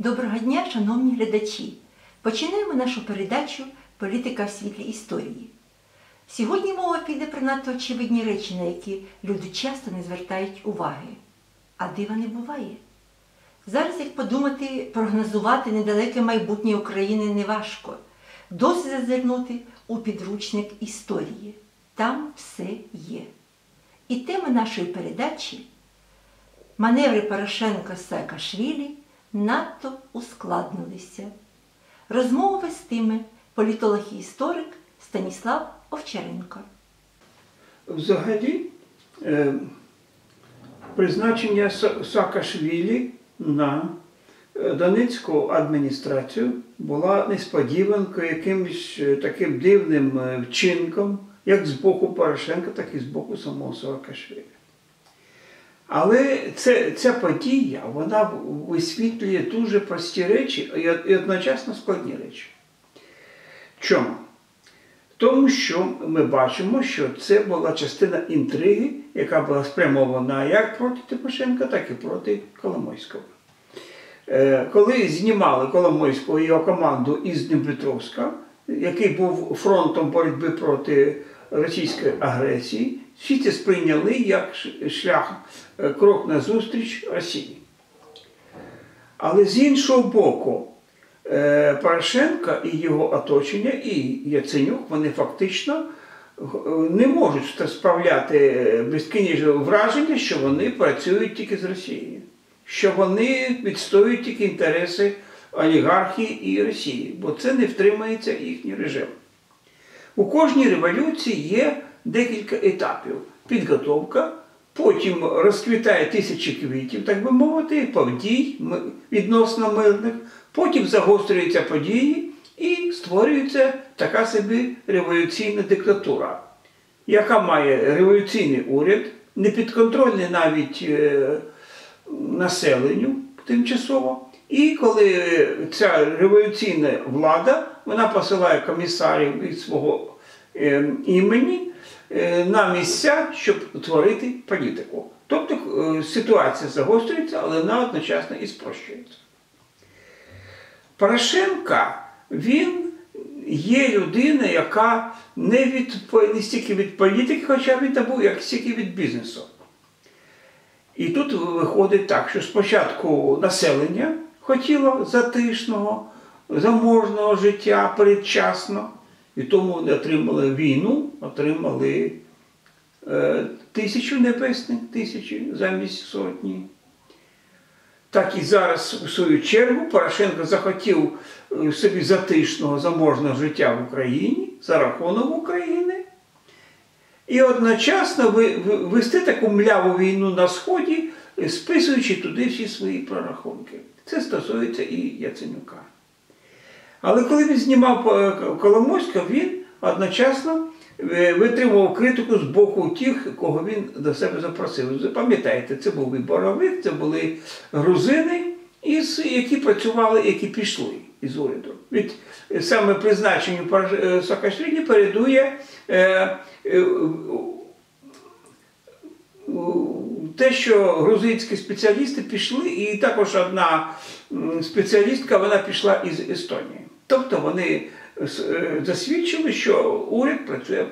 Доброго дня, шановні глядачі! Починаємо нашу передачу Політика в світлі історії. Сьогодні мова піде про надто очевидні речі, на які люди часто не звертають уваги. А дива не буває. Зараз, як подумати, прогнозувати недалеке майбутнє України неважко. Досить зазирнути у підручник історії. Там все є. І тема нашої передачі маневри Порошенка Саакашвілі надто ускладнилися. Розмову вестиме політолог і історик Станіслав Овчаренко. Взагалі, е, призначення Саакашвілі на е, Донецьку адміністрацію була несподіванкою якимось е, таким дивним вчинком, як з боку Порошенка, так і з боку самого Саакашвілі. Але це, ця подія вона висвітлює дуже прості речі і одночасно складні речі. Чому? Тому що ми бачимо, що це була частина інтриги, яка була спрямована як проти Тимошенка, так і проти Коломойського. Е, Коли знімали Коломойського і його команду із Дніпропетровська, який був фронтом боротьби проти російської агресії, всі це сприйняли як шлях, е, крок назустріч Росії. Але з іншого боку, Е, Порошенка і його оточення, і Яценюк, вони фактично е, не можуть справляти безкінечне враження, що вони працюють тільки з Росією, що вони відстоюють тільки інтереси олігархії і Росії, бо це не втримається їхній режим. У кожній революції є декілька етапів. Підготовка, потім розквітає тисячі квітів, так би мовити, повдій м- відносно мирних, потім загострюються події і створюється така собі революційна диктатура, яка має революційний уряд, не підконтрольний навіть е, населенню тимчасово. І коли ця революційна влада вона посилає комісарів від свого е, імені на місця, щоб творити політику. Тобто е, ситуація загострюється, але вона одночасно і спрощується. Порошенка він є людина, яка не, від, не стільки від політики, хоча він був, як стільки від бізнесу. І тут виходить так, що спочатку населення хотіло затишного, заможного життя передчасно, і тому вони отримали війну, отримали е, тисячу небесних, тисячі замість сотні. Так і зараз, в свою чергу, Порошенко захотів е, собі затишного, заможного життя в Україні за рахунок України. І одночасно вести таку мляву війну на Сході, списуючи туди всі свої прорахунки. Це стосується і Яценюка. Але коли він знімав е, Коломойська, він одночасно е, витримував критику з боку тих, кого він до себе запросив. Пам'ятаєте, це був і Боровик, це були грузини, які працювали, які пішли із уряду. Від саме призначенню е, Саакашвілі передує те, що грузинські спеціалісти пішли, і також одна спеціалістка вона пішла із Естонії. Тобто вони е, засвідчили, що уряд працює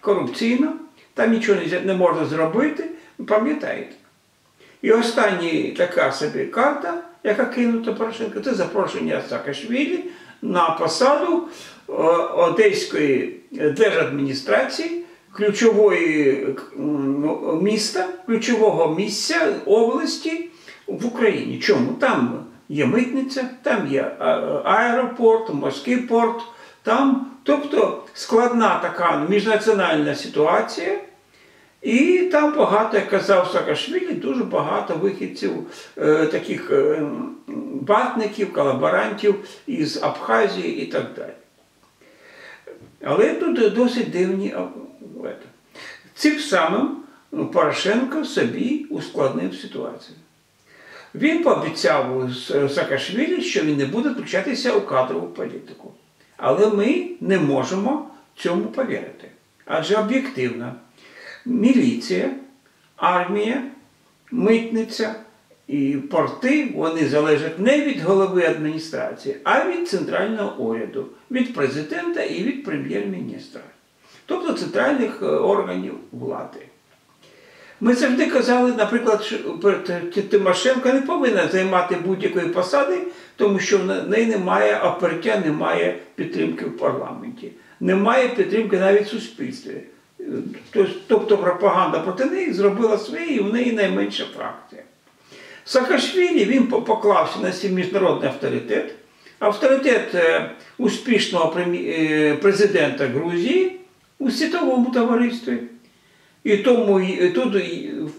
корупційно, там нічого не, можна зробити, пам'ятаєте. І остання така собі карта, яка кинута Порошенко, це запрошення Саакашвілі на посаду е, Одеської держадміністрації, ключової міста, ключового місця області в Україні. Чому? Там є митниця, там є аеропорт, морський порт, там, тобто складна така міжнаціональна ситуація. І там багато, як казав Саакашвілі, дуже багато вихідців, е, таких е, м, ватників, колаборантів із Абхазії і так далі. Але тут досить дивні а. Цим самим Порошенко собі ускладнив ситуацію. Він пообіцяв С- Саакашвілі, що він не буде включатися у кадрову політику. Але ми не можемо цьому повірити. Адже об'єктивно, міліція, армія, митниця і порти вони залежать не від голови адміністрації, а від центрального уряду, від президента і від прем'єр-міністра, тобто центральних е, органів влади. Ми завжди казали, наприклад, що Тимошенко не повинна займати будь-якої посади, тому що в неї немає апертя, немає підтримки в парламенті, немає підтримки навіть в суспільстві. Е, Тобто- Тобто пропаганда проти неї зробила своє, і в неї найменша фракція. Саакашвілі він поклався на свій міжнародний авторитет, авторитет е, успішного е, президента Грузії у світовому товаристві. І тому й- тут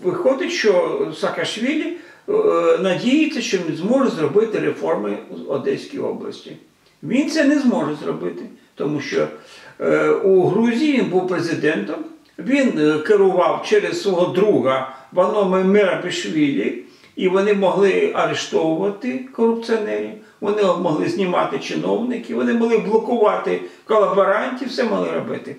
виходить, що Саакашвілі е, надіється, що він зможе зробити реформи в Одеській області. Він це не зможе зробити, тому що е, у Грузії він був президентом, він е, керував через свого друга Ваноме Мерабішвілі, і вони могли арештовувати корупціонерів, вони могли знімати чиновників, вони могли блокувати колаборантів, все могли робити.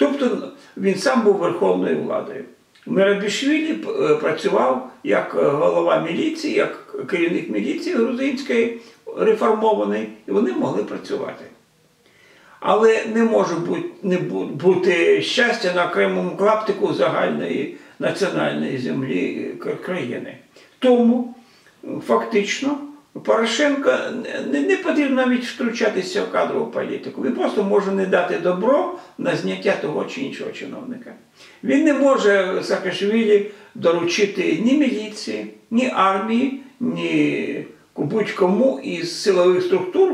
Тобто він сам був верховною владою. Мерабішвілі е, працював як е, голова міліції, як керівник міліції грузинської реформованої, і вони могли працювати. Але не може бути, не бути щастя на окремому клаптику загальної національної землі е, країни. Тому фактично Порошенка не, не потрібно навіть втручатися в кадрову політику. Він просто може не дати добро на зняття того чи іншого чиновника. Він не може Саакашвілі доручити ні міліції, ні армії, ні будь-кому із силових структур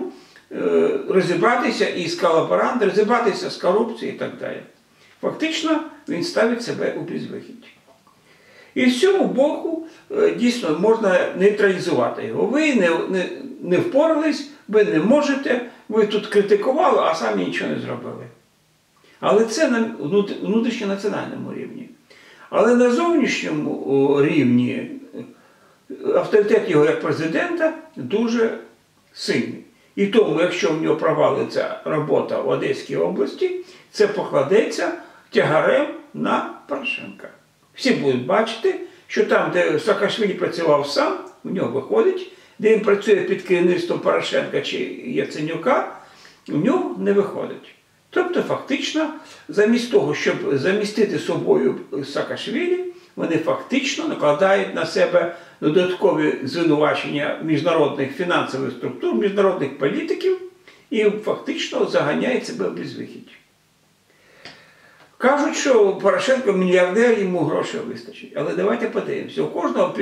е, розібратися із колаборантом, розібратися з корупцією і так далі. Фактично він ставить себе у безвихідь. І з цього боку е, дійсно можна нейтралізувати його. Ви не, не, не впорались, ви не можете, ви тут критикували, а самі нічого не зробили. Але це на внут- внутрішньонаціональному рівні. Але на зовнішньому рівні е, авторитет його як президента дуже сильний. І тому, якщо в нього провалиться робота в Одеській області, це покладеться тягарем на Порошенка. Всі будуть бачити, що там, де Саакашвілі працював сам, в нього виходить, де він працює під керівництвом Порошенка чи Яценюка, в нього не виходить. Тобто, фактично, замість того, щоб замістити собою Саакашвілі, вони фактично накладають на себе додаткові звинувачення міжнародних фінансових структур, міжнародних політиків і фактично заганяють себе в безвихідь. Кажуть, що Порошенко мільярдер, йому грошей вистачить. Але давайте подивимося. У кожного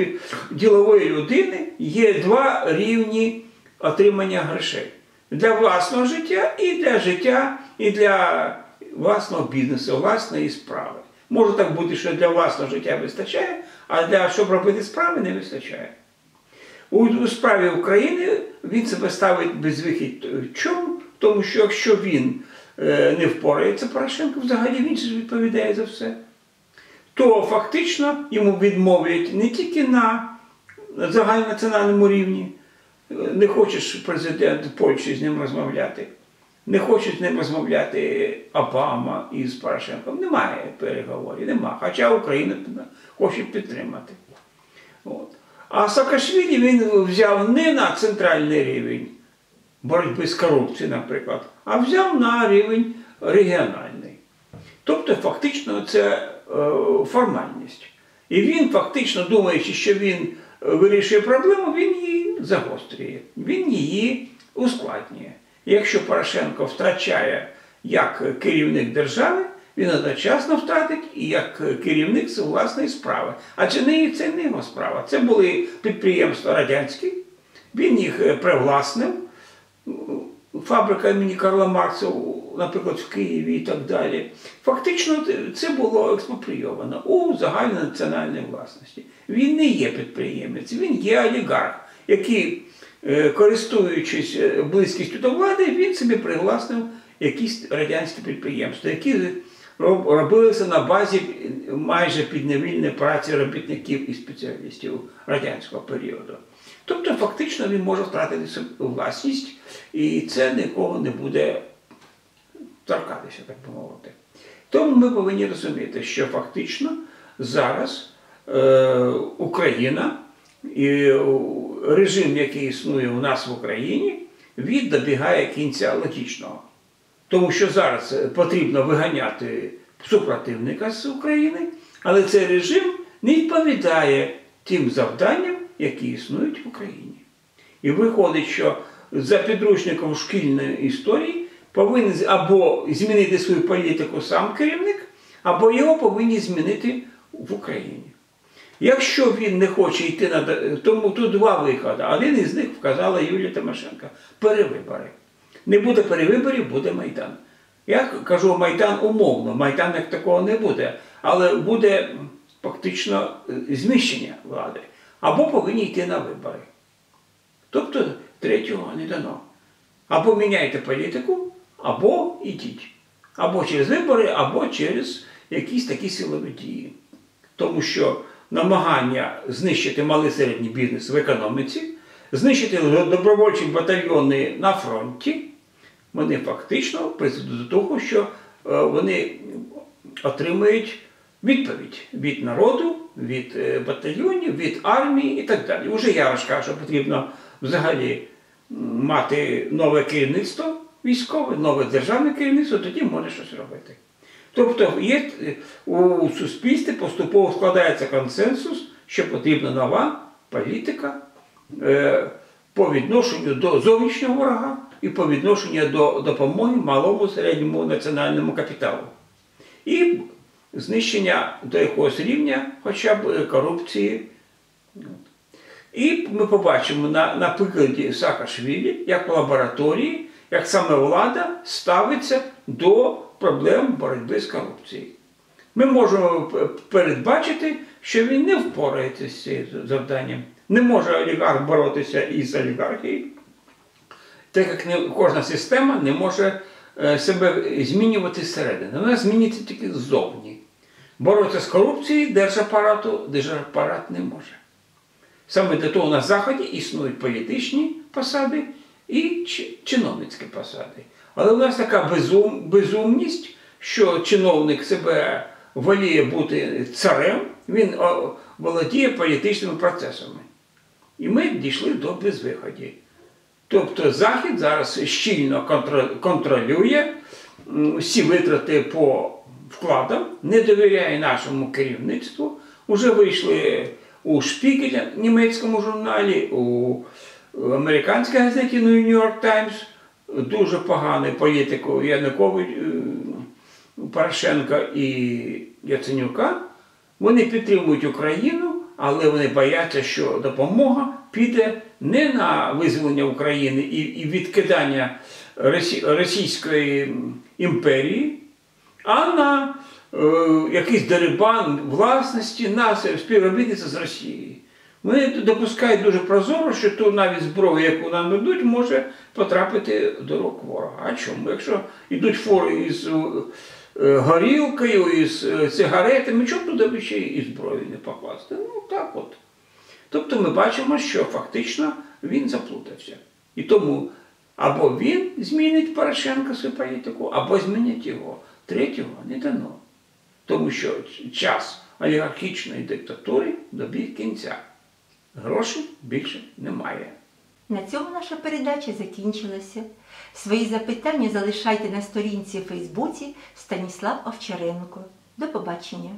ділової людини є два рівні отримання грошей. Для власного життя і для життя, і для власного бізнесу, власної справи. Може так бути, що для власного життя вистачає, а для щоб робити справи не вистачає. У, у справі України він себе ставить безвихідь. Чому? Тому що якщо він не впорається, Порошенко взагалі він ж відповідає за все, то фактично йому відмовлять не тільки на загальнонаціональному рівні. Е, Не хочеш президент Польщі з ним розмовляти, не хоче з ним розмовляти Обама із Порошенком. Немає переговорів, немає. Хоча Україна хоче підтримати. От. А Саакашвілі він взяв не на центральний рівень боротьби з корупцією, наприклад, а взяв на рівень регіональний. Тобто, фактично, це е, формальність. І він фактично, думаючи, що він е, вирішує проблему, він її загострює, він її ускладнює. Якщо Порошенко втрачає як керівник держави, він одночасно втратить і як керівник власної справи. Адже не це не його справа. Це були підприємства радянські, він їх е, привласнив, фабрика імені Карла Маркса, наприклад, в Києві і так далі. Фактично це було експропрійовано у загальнонаціональній власності. Він не є підприємець, він є олігарх, який, е, користуючись е, близькістю до влади, він собі привласнив якісь радянські підприємства, які робилися на базі майже підневільної праці робітників і спеціалістів радянського періоду. Тобто, фактично він може втратити свою власність, і це нікого не буде торкатися, так би мовити. Тому ми повинні розуміти, що фактично зараз е, Україна І режим, який існує у нас в Україні, він добігає кінця логічного. Тому що зараз е, потрібно виганяти супротивника з України, але цей режим не відповідає тим завданням, які існують в Україні. І виходить, що за підручником шкільної історії повинен або змінити свою політику сам керівник, або його повинні змінити в Україні. Якщо він не хоче йти на тому тут два виходи. Один із них вказала Юлія Тимошенко перевибори. Не буде перевиборів, буде Майдан. Я кажу Майдан умовно, Майдан як такого не буде, але буде фактично е, зміщення влади. Або повинні йти на вибори. Тобто третього не дано. Або міняйте політику, або йдіть. Або через вибори, або через якісь такі силові дії. Тому що намагання знищити малий середній бізнес в економіці, знищити добровольчі батальйони на фронті, вони фактично призведуть до того, що е, вони отримують відповідь від народу, від е, батальйонів, від армії і так далі. Уже я розкажу, що потрібно взагалі мати нове керівництво військове, нове державне керівництво, тоді може щось робити. Тобто є е, у суспільстві поступово складається консенсус, що потрібна нова політика е, по відношенню до зовнішнього ворога і по відношенню до допомоги малому середньому національному капіталу. І знищення до якогось рівня хоча б е, корупції. І ми побачимо на, на прикладі Саакашвілі, як в лабораторії, як саме влада ставиться до проблем боротьби з корупцією. Ми можемо передбачити, що він не впорається з цим завданням. Не може олігарх боротися із олігархією, так як не, кожна система не може е, себе змінювати зсередини. Вона змінюється тільки ззовні. Боротися з корупцією держапарату, держапарат не може. Саме для того на Заході існують політичні посади і чиновницькі посади. Але у нас така безум, безумність, що чиновник себе воліє бути царем, він володіє політичними процесами. І ми дійшли до безвиході. Тобто Захід зараз щільно контролює всі витрати по вкладам, не довіряє нашому керівництву. Уже вийшли у Шпігеля, німецькому журналі, у американській газеті New York Times дуже поганий політику Янукович, е, Порошенка і Яценюка. Вони підтримують Україну, але вони бояться, що допомога піде не на визволення України і відкидання Російської імперії, а на е, якийсь дерибан власності на співробітництво з Росією. Вони допускають дуже прозоро, що ту навіть зброю, яку нам дадуть, може потрапити до рук ворога. А чому? Якщо йдуть фори із е, горілкою, із е, сигаретами, чому туди ще і зброю не покласти? Ну так от. Тобто ми бачимо, що фактично він заплутався. І тому або він змінить Порошенка свою політику, або змінять його. Третього не дано. Тому що час олігархічної диктатури добіг кінця. Грошей більше немає. На цьому наша передача закінчилася. Свої запитання залишайте на сторінці в Фейсбуці Станіслав Овчаренко. До побачення!